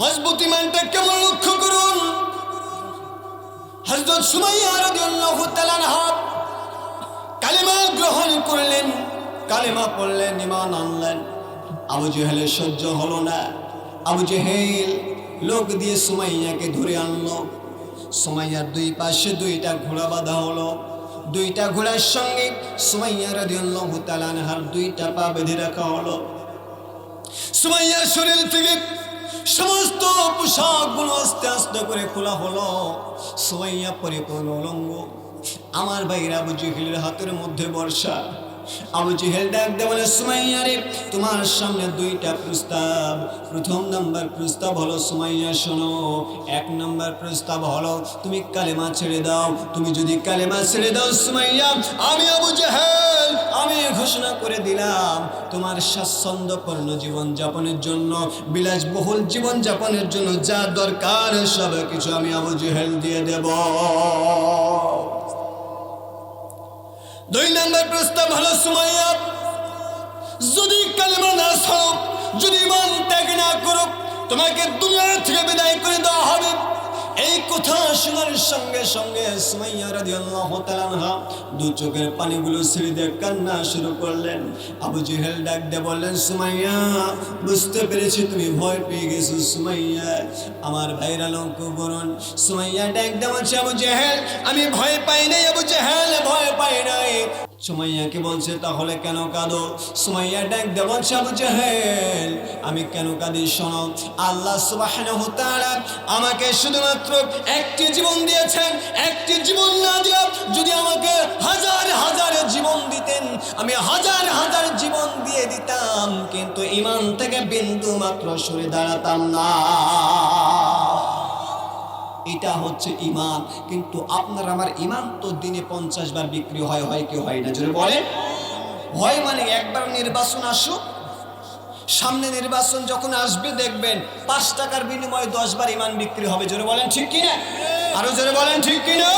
মজবুত ইমানটা কেমন লক্ষ্য করুন? হজরত সুমাইয়া রাদিয়াল্লাহু তাআলা আনহা কালেমা গ্রহণ করলেন। কালেমা পড়লেন ইমান আনলেন। আবু জেহেলের সহ্য হলো না। আবু জেহেল লোক দিয়ে সুমাইয়াকে ধরে আনলো। সুমাইয়ার দুই পাশে দুইটা ঘোড়া বাঁধা হলো। দুইটা ঘোড়ার সঙ্গে সুমাইয়া রাদিয়াল্লাহু তাআলা আনহার দুইটা পা বেঁধে রাখা হলো। সুমাইয়ার শরীর থেকে সমস্ত পোশাকগুলো আস্তে আস্তে করে খোলা হলো। সুমাইয়া পরিপূর্ণ অলঙ্গ আমার ভাইরা আবু জেহেলের হাতের মধ্যে বর্ষা। আবু জেহেল ডাক দে বলে, সুমাইয়া রে, তোমার সামনে দুইটা প্রস্তাব। প্রথম নাম্বার প্রস্তাব হলো, সুমাইয়া, শোনো, এক নাম্বার প্রস্তাব হলো, তুমি কালেমা ছেড়ে দাও। তুমি যদি কালেমা ছেড়ে দাও, সুমাইয়া, আমি আবু জেহেল। আমি ঘোষণা করে দিলাম, তোমার স্বাচ্ছন্দ্যপূর্ণ জীবন যাপনের জন্য, বিলাসবহুল জীবন যাপনের জন্য যা দরকার, সব কিছু আমি আবু জেহেল দিয়ে দেব। দুই নম্বর প্রস্তাব হলো, সুমাইয়া, যদি কালেমা না ছাড়ো যদি মন ত্যাগ না করো, তোমাকে দুনিয়া থেকে বিদায় করে দেওয়া হবে। এই কথা শোনার সঙ্গে সঙ্গে দু চোখের পানিগুলো ছেড়ে দিয়ে কান্না শুরু করলেন। আবু জেহেল ডাক দিয়ে বললেন, সুমাইয়া, বুঝতে পেরেছি তুমি ভয় পেয়ে গেছো, সুমাইয়া। আমার ভাইরা লক্ষ্য করুন। সুমাইয়া ডাক বলছে আবু জেহেল, আমি ভয় পাই নাই, আবু জেহেল সুমাইয়াকে বলছে, তাহলে কেন কাঁদো? সুমাইয়া ডাক দে বলছে, আবু জাহেল, আমি কেন কাঁদি শোনো? আল্লাহ তাআলা আমাকে শুধুমাত্র একটি জীবন দিয়েছেন, একটি জীবন না দিয়ে যদি আমাকে হাজার হাজার জীবন দিতেন, আমি হাজার হাজার জীবন দিয়ে দিতাম, কিন্তু ইমান থেকে বিন্দু মাত্র সরে দাঁড়াতাম না। এটা হচ্ছে ইমান কিন্তু আপনার আমার ইমান তো দিনে পঞ্চাশ বার বিক্রি হয় হয় কেউ হয় না? যদি বলে হয় মানে একবার নির্বাচন আসুক, সামনে নির্বাচন যখন আসবে, দেখবেন পাঁচ টাকার বিনিময়ে দশ বার ইমান বিক্রি হবে। জোরে বলেন ঠিক কিনা? আরও জোরে বলেন ঠিক কিনা?